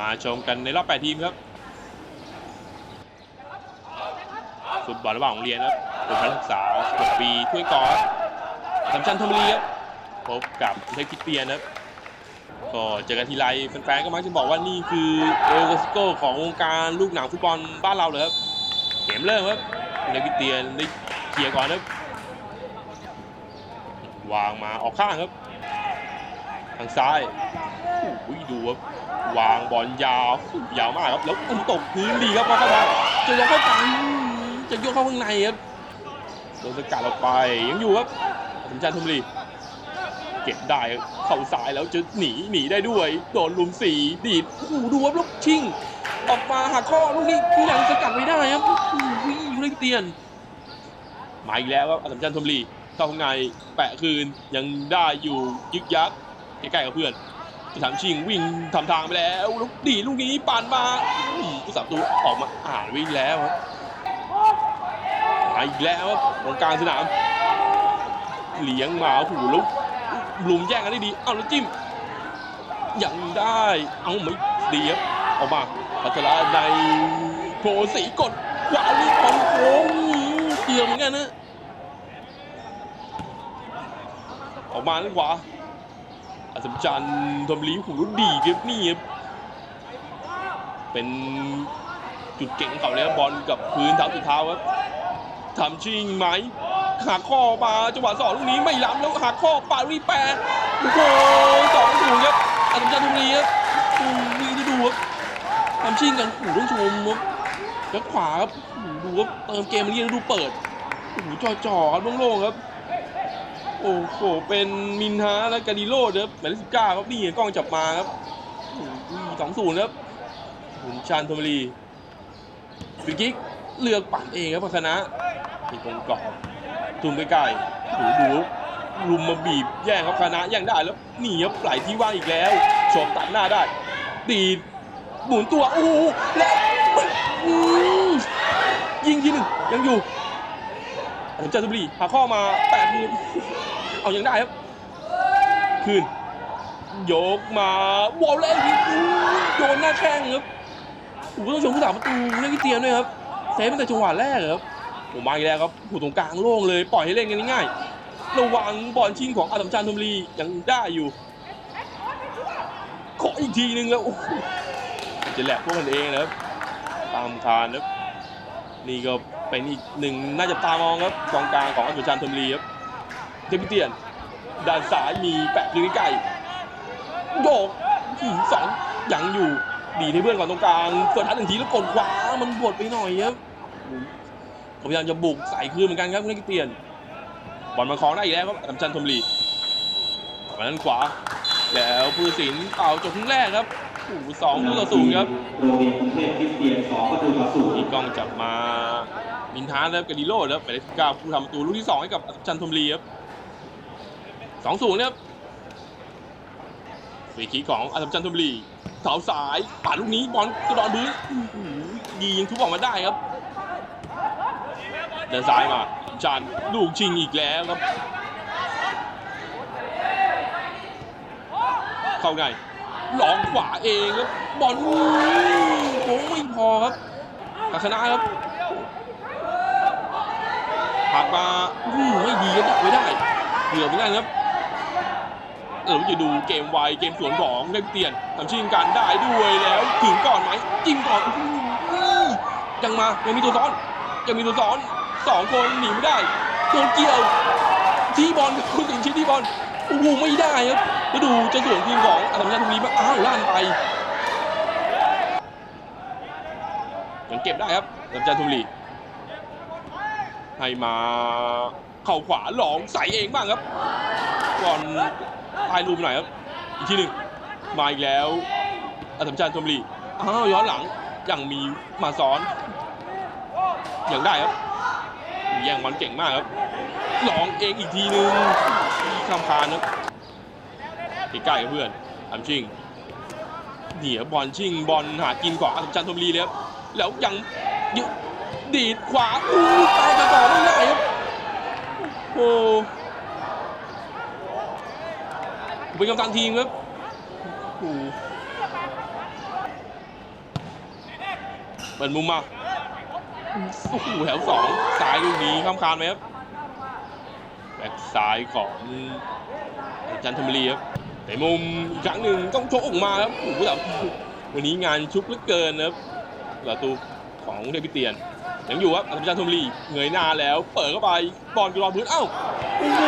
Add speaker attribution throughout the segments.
Speaker 1: มาชมกันในรอบ8ทีมครับฟุตบอลระหว่างโรงเรียนครับเป็นการศึกษา16ปีถ้วยกอล์ฟสำชันธมรีครับพบกับเทคคิเปียนครับก็เจอกันทีไรแฟนๆก็มักจะบอกว่านี่คือเอลกสโกของวงการลูกหนังฟุตบอลบ้านเราเลยครับเกมเริ่มครับเทคคิเปียนได้เคลียร์ก่อนครับวางมาออกข้างครับ ทางซ้าย อ้ยดูครับวางบอลยาวยาวมากครับ แล้วอุ้มตกพื้นดีครับพอเข้ามาจะยกเข้ากลางจะยกเข้าข้างในครับโดนสกัดออกไปยังอยู่ครับสมชาติธนบุรีเก็บได้เข้าซ้ายแล้วจะหนีหนีได้ด้วย โดนลุมสีดีดโอ้โหดูครับลูกชิงออกมาหักข้อลูกนี้ยังสกัดไม่ได้ครับโอ้โหเล่นเตียนมาอีกแล้วครับอสมชัญธนบุรีเข้าข้างในแปะคืนยังได้อยู่ยึกยักใกล้ๆกับเพื่อน จะทำชิงวิ่งทำทางไปแล้วลูกดีลูกนี้ปานมาผู้สาประตูออกมาอ่านวิ่งแล้วมาอีกแล้วครับตรงกลางสนามเลี้ยงมาหูลุกลุมแย่งกันได้ดี เอาแล้วจิ้มยังได้ เอาไม่ดีครับออกมาพัชระในโผล่สีกดขวาลูกบอลโค้งเกี่ยวเหมือนกันนะออกมาด้านขวา อัศมจันทร์ทอมลีหูดีครับนี่ครับเป็นจุดเก่งเขาเลยครับบอลกับพื้นเท้าสุดเท้าครับทำชิงไหมหักข้อมาจังหวะสองลูกนี้ไม่ล้ำแล้วหักข้อปารีแปรโอ้โหสองถูกครับอัศมจันทอมลีครับโอ้มีดูครับทำชิงกันโอ้โหต้องชมครับแล้วขวาครับดูครับเติมเกมมาเรียนดูเปิดโอ้โหจ่อๆครับโล่งๆครับ โอ้โห เป็นมินฮาและกาดิโร่ครับหมายเลขสิบเก้าครับนี่กล้องจับมาครับสองศูนย์ครับหุนชานโทมรีฟรีคิกเลือกปั่นเองครับพัฒนะที่ตรงกรอบจุ่มใกล้ๆดูดูลุมมาบีบแย่งครับคณะแย่งได้แล้วหนีครับไหลที่ว่างอีกแล้วโฉบตัดหน้าได้ตีหมุนตัวโอ้โหแล้วยิงทีหนึ่งยังอยู่ผมจันทบุรีหาข้อมาแปดมือ เอายังได้ครับ คืนยกมาวอลเล่ยิงโยนหน้าแข้งครับโอ้โหต้องชมผู้สาประตูเล่นที่เตียมด้วยครับเซฟตั้งแต่จังหวะแรกครับผมมาอีกแล้วครับผู้ตรงกลางโล่งเลยปล่อยให้เล่นกันง่ายๆระวังบอลชิงของอาสัมชัญธมรียังได้อยู่ขออีกทีนึงแล้วโอ้โหจะแหลกพวกมันเองนะครับตามคานครับนี่ก็เป็นอีกหนึ่งน่าจะตามองครับกองกลางของอาสัมชัญธมรีครับ เทพิเตียนด้านซ้ายมีแปะพื้นใกล้โยกสองยังอยู่ดีให้เพื่อนก่อนตรงกลางเปิดทัดหนึ่งทีแล้วกดขวามันบดไปหน่อยครับพยายามจะบุกใส่คืนเหมือนกันครับเทพิเตียนบอลมาคล้องได้อีกแล้วครับอัมชันทมรีมาด้านขวา แล้วผู้สินเป่าจบครึ่งแรกครับโอ้สองลูต่อศูนย์ครับ
Speaker 2: โรงเรียนกรุงเทพคริสเตียนสองประตูต่อศูนย์
Speaker 1: ที่กล้องจับมามินทานแล้วกาดิโร่แล้วหมายเลขสิบเก้าผู้ทำประตูลูกที่สองให้กับอัศจันทมรีครับ สองศูนย์ครับฟรีคิกของอัศจันทมรีเสาสายป่าดลูกนี้บอลกระดอนพื้นดียิงทุบออกมาได้ครับ เดินซ้ายมาจันลูกชิงอีกแล้วครับ เข้าไงหลอกขวาเองครับบอลอู้โค้งไม่พอครับกาชนะครับหักมาไม่ดีก็ดักไม่ได้เหลือเหมือนกันครับ ออจะดูเกมไวเกมสวนของเล่นเตียนทำชิงกันได้ด้วยแล้วถึงก่อนไหมจิ้มก่อนยังมายังมีตัวซ้อนยังมีตัวซ้อนสองคนหนีไม่ได้โดนเกี่ยวที่บอลคุณสิงชี้ที่บอลโอ้โหไม่ได้ครับแล้วดูจะสวนทีมของอัศวินทุรีมาอ้าวล่านไปยังเก็บได้ครับลำจันทุมรีให้มาเข้าขวาหลองใส่เองบ้างครับก่อน ปลายรูมหน่อยครับ อีกทีหนึ่งมาอีกแล้วอัศมชันทุมรีอ้าวย้อนหลังยังมีมาซ้อนยังได้ครับแย่งบอลเก่งมากครับหลองเองอีกทีหนึ่งข้ามคานครับใกล้ๆกับเพื่อนทำชิงเดี๋ยบอลชิงบอลหากินกว่าอัศมชันทุมรีเลยครับแล้วยังยึดีดขวาอู้ตายไปต่อไม่ได้ครับโอ้ เป็นกำลังทีมครับโอ้เปิดมุมมาโอ้โหแถวสองซ้ายลูกนี้ข้ามคานไหมครับแบ็คซ้ายของจันทบุรีครับในมุมอีกครั้งหนึ่งต้องโชกออกมาครับโอ้โหแต่วันนี้งานชุกเหลือเกินนะครับประตูของเทพิเตียนยังอยู่ครับอัศมจันทบุรีเงยหน้าแล้ว เปิดเข้าไปบอลกระรอพื้นเอ้าโอ้โห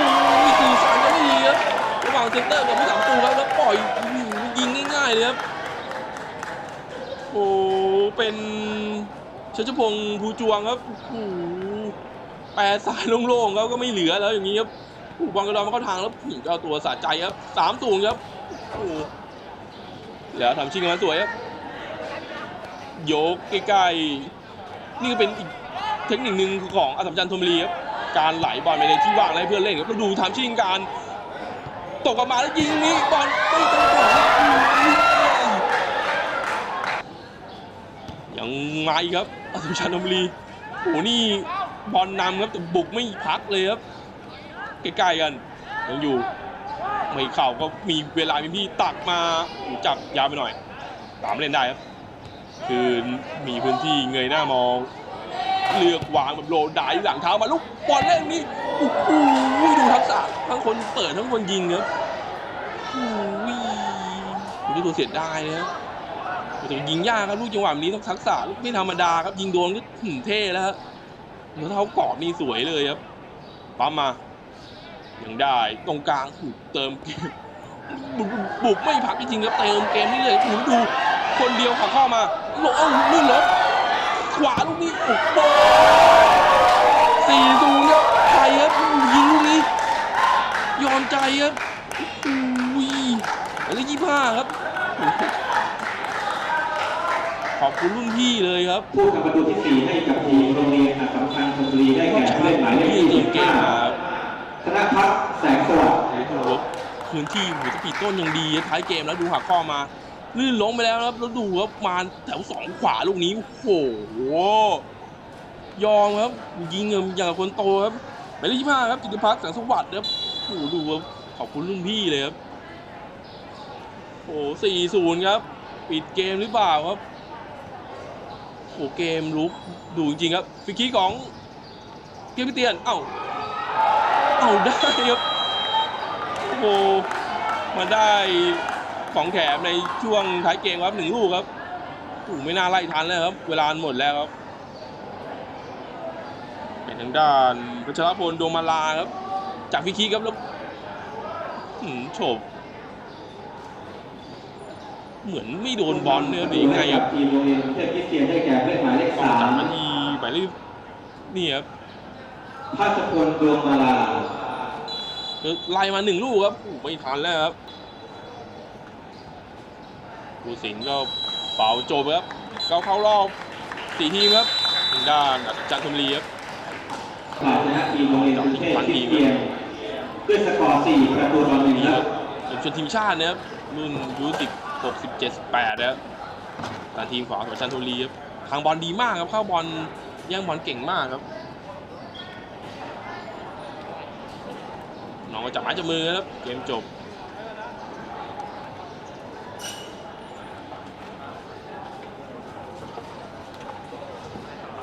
Speaker 1: สื่อสารกันไม่ดีครับ ระหว่างเซนเตอร์กับผู้สามประตูครับแล้วปล่อยยิงง่ายๆเลยครับโอ้เป็นชัชพงศ์ภูจวงครับโอ้แปรสายโล่งๆครับก็ไม่เหลือแล้วอย่างนี้ครับโอ้โหบอลกระดอนมาเข้าทางแล้วผู้หญิงก็เอาตัวสะใจครับสามตูนครับโอ้โหแล้วทำชิงกันมาสวยครับโยกใกล้ๆนี่ก็เป็นอีกเทคนิคหนึ่งของอัมจันทร์ธนบุรีครับการไหลบอลไปในที่ว่างให้เพื่อนเล่นครับแล้วดูทำชิงการ ตกออกมาแล้วยิงนี้บอลไม่ตรงหัวครับโอ้โหยังไงครับอัศมชัญธนบุรีโอ้โหนี่บอลนำครับแต่บุกไม่พักเลยครับใกล้ๆกันยังอยู่ไม่เข่าก็มีเวลามีพี่ตักมาจับยาวไปหน่อยตามเล่นได้ครับ คือมีพื้นที่เงยหน้ามอง เลือกวางแบบโลดายหลังเท้ามาลูกบอลเล่นนี่โอ้โหดูทักษะทั้งคนเปิดทั้งคนยิงครับโอ้โหดูตัวเสียดายนะแต่ยิงยากครับลูกจังหวะนี้ต้องทักษะไม่ธรรมดาครับยิงโดนก็ถึงเท่แล้วครับแล้วเท้ากรอบนี่สวยเลยครับปั๊มมายังได้ตรงกลางถูกเติมเกมบุกไม่พักจริงๆครับเติมเกมนี่เลยโอ้โหดูคนเดียวขับเข้ามาโลเอ้ลื่นล้ม ขวาลูกนี้โอ้โหสี่ศูนย์ครับไทยครับยิงลูกนี้ ยอมใจครับโอ้ยแล้วยี่ห้าครับ ขอบคุณรุ่นพี่เลยครับ
Speaker 2: ผู้ทำประตูที่สี่ให้กับทีมโรงเรียนอัสสัมชัญธนบุรีได้แก่ผู้เล่นหมายเลข
Speaker 1: ที่ยิงเก่งมา
Speaker 2: 25ธนพัฒน์แสงสวัสดิ์
Speaker 1: โอ้โหพื้นที่หัวสปีดต้นยังดีท้ายเกมแล้วดูหักข้อมา ลื่นล้มไปแล้วครับ แล้วดูครับมาแถวสองขวาลูกนี้โอ้โหยอมครับ ยิงอย่างคนโตครับหมายเลขยี่ห้าครับจิตพัฒน์แสงสวัสดิ์ครับโอ้โหดูครับขอบคุณรุ่นพี่เลยครับโอ้สี่ศูนย์ครับ ปิดเกมหรือเปล่าครับโอ้เกมลุกดูจริงครับฟรีคิกของเกมพิเตียนเอ้าเอาได้ครับโอ้มาได้ ของแถมในช่วงท้ายเกมครับหนึ่งลูกครับโอ้โหไม่น่าไล่ทันแล้วครับ เวลาหมดแล้วครับ เป็นทางด้านพัชรพลดวงมาลาครับ จากฟรีคิกครับแล้วหืมโฉบเหมือนไม่โดนบอลเนี่ยหรือยังไงครับ
Speaker 2: ทีมโรงเรียนเทพคริสเตียนได้แก่ผู้เล่นหมายเลข
Speaker 1: ต้อง
Speaker 2: สา
Speaker 1: จับ
Speaker 2: ม
Speaker 1: มาที่หมายเลขนี่ครับ
Speaker 2: ภาสพลดวงมาลา
Speaker 1: ไล่มาหนึ่งลูกครับโอ้โหไม่ทันแล้วครับ ผู้สินก็เป่าโจบครับเข้าเข้ารอบสี่ทีมครับทางด้านอัศจันทร์ธนบุรีครับ
Speaker 2: ผ่านชนะทีมโรงเรียนกรุงเทพคริสเตียนด้วยสกอร์สี่ประตูต่อหนึ่ง
Speaker 1: นี่
Speaker 2: ค
Speaker 1: ค
Speaker 2: รั
Speaker 1: รับบเป็นชนทีมชาตินะครับรุ่นยูสิบหกสิบเจ็ดสิบแปดนะครับทางทีมขวาของจันทบุรีครับทางบอลดีมากครับเข้าบอลแย่งบอลเก่งมากครับน้องก็จับไม้จับมือครับเกมจบ